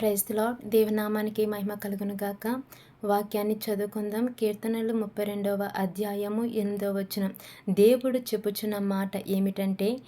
ప్రైజ్లో దేవనామానికి మహిమ కలుగును గాక. వాక్యాన్ని చదువుకుందాం. కీర్తనలు ముప్పై రెండవ అధ్యాయము ఎనిమిదవ వచనం. దేవుడు చెప్పుచున్న మాట ఏమిటంటే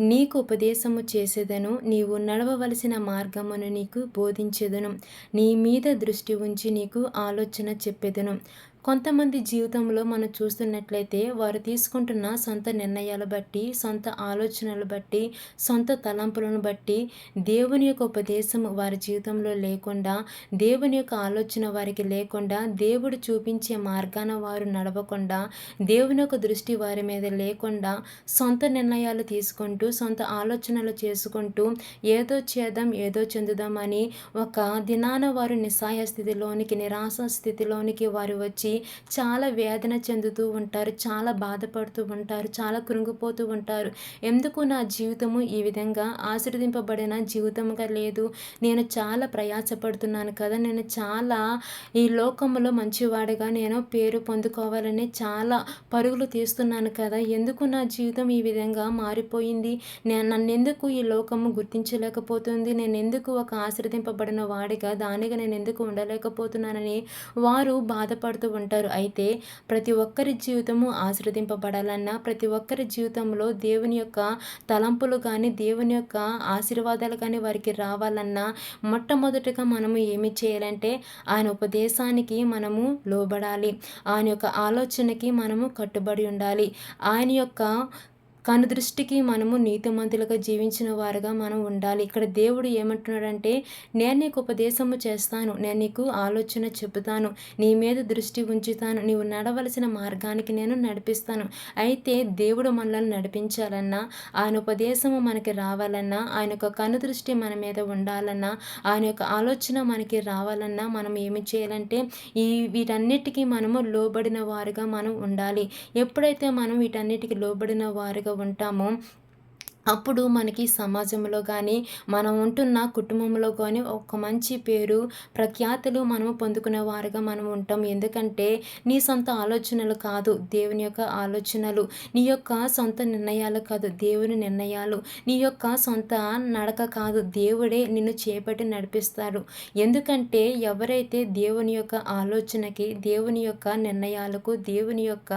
నీకు ఉపదేశము చేసేదను నీవు నడవవలసిన మార్గమును నీకు బోధించేదను నీ మీద దృష్టి ఉంచి నీకు ఆలోచన చెప్పేదను. కొంతమంది జీవితంలో మనం చూస్తున్నట్లయితే వారు తీసుకుంటున్న సొంత నిర్ణయాలు బట్టి సొంత ఆలోచనలు బట్టి సొంత తలంపులను బట్టి దేవుని యొక్క ఉపదేశం వారి జీవితంలో లేకుండా దేవుని యొక్క ఆలోచన వారికి లేకుండా దేవుడు చూపించే మార్గాన వారు నడవకుండా దేవుని యొక్క దృష్టి వారి మీద లేకుండా సొంత నిర్ణయాలు తీసుకుంటూ సొంత ఆలోచనలు చేసుకుంటూ ఏదో చేద్దాం ఏదో చెందుదామని ఒక దినాన వారు నిస్సాయ స్థితిలోనికి నిరాశ స్థితిలోనికి వారు వచ్చి చాలా వేదన చెందుతూ ఉంటారు చాలా బాధపడుతూ ఉంటారు చాలా కృంగిపోతూ ఉంటారు. ఎందుకు నా జీవితము ఈ విధంగా ఆశీర్వదింపబడిన జీవితముగా లేదు? నేను చాలా ప్రయాసపడుతున్నాను కదా నేను చాలా ఈ లోకంలో మంచివాడిగా నేను పేరు పొందుకోవాలని చాలా పరుగులు తీస్తున్నాను కదా ఎందుకు నా జీవితం ఈ విధంగా మారిపోయింది? నేను నన్నెందుకు ఈ లోకము గుర్తించలేకపోతుంది? నేను ఎందుకు ఒక ఆశ్రదింపబడిన వాడిగా దానిగా నేను ఎందుకు ఉండలేకపోతున్నానని వారు బాధపడుతూ ఉంటారు అయితే ప్రతి ఒక్కరి జీవితము ఆశ్రదింపబడాలన్నా ప్రతి ఒక్కరి జీవితంలో దేవుని యొక్క తలంపులు కానీ దేవుని యొక్క ఆశీర్వాదాలు కానీ వారికి రావాలన్నా మొట్టమొదటిగా మనము ఏమి చేయాలంటే ఆయన ఉపదేశానికి మనము లోబడాలి. ఆయన యొక్క ఆలోచనకి మనము కట్టుబడి ఉండాలి. ఆయన యొక్క కనుదృష్టికి మనము నీతిమంతులుగా జీవించిన వారుగా మనం ఉండాలి. ఇక్కడ దేవుడు ఏమంటున్నాడంటే నేను నీకు ఉపదేశము చేస్తాను నేను నీకు ఆలోచన చెబుతాను నీ మీద దృష్టి ఉంచుతాను నీవు నడవలసిన మార్గానికి నేను నడిపిస్తాను. అయితే దేవుడు మనల్ని నడిపించాలన్నా ఆయన ఉపదేశము మనకి రావాలన్నా ఆయన యొక్క కనుదృష్టి మన మీద ఉండాలన్నా ఆయన యొక్క ఆలోచన మనకి రావాలన్నా మనం ఏమి చేయాలంటే ఈ వీటన్నిటికీ మనము లోబడిన వారుగా మనం ఉండాలి. ఎప్పుడైతే మనం వీటన్నిటికీ లోబడిన వారుగా ఉంటామో అప్పుడు మనకి సమాజంలో కానీ మనం ఉంటున్న కుటుంబంలో కానీ ఒక మంచి పేరు ప్రఖ్యాతులు మనము పొందుకునే వారుగా మనం ఉంటాం. ఎందుకంటే నీ సొంత ఆలోచనలు కాదు దేవుని యొక్క ఆలోచనలు. నీ యొక్క సొంత నిర్ణయాలు కాదు దేవుని నిర్ణయాలు. నీ యొక్క సొంత నడక కాదు దేవుడే నిన్ను చేపట్టి నడిపిస్తారు. ఎందుకంటే ఎవరైతే దేవుని యొక్క ఆలోచనకి దేవుని యొక్క నిర్ణయాలకు దేవుని యొక్క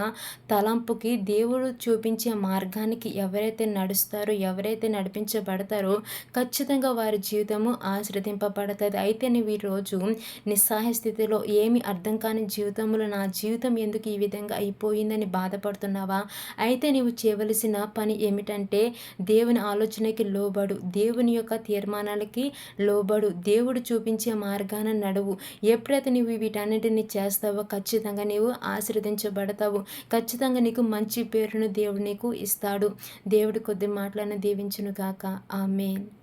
తలంపుకి దేవుడు చూపించే మార్గానికి ఎవరైతే నడుస్తారో ఎవరైతే నడిపించబడతారో ఖచ్చితంగా వారి జీవితము ఆశ్రదింపబడుతుంది. అయితే నువ్వు ఈరోజు నిస్సహాయ స్థితిలో ఏమి అర్థం కాని జీవితంలో నా జీవితం ఎందుకు ఈ విధంగా అయిపోయిందని బాధపడుతున్నావా? అయితే నీవు చేయవలసిన పని ఏమిటంటే దేవుని ఆలోచనకి లోబడు దేవుని యొక్క తీర్మానాలకి లోబడు దేవుడు చూపించే మార్గాన నడువు. ఎప్పుడైతే నువ్వు వీటన్నిటిని చేస్తావో ఖచ్చితంగా నీవు ఆశ్రదించబడతావు. ఖచ్చితంగా నీకు మంచి పేరును దేవుడు నీకు ఇస్తాడు. దేవుడు కొద్ది మాటలను దీవించునుగాక. ఆమెన్.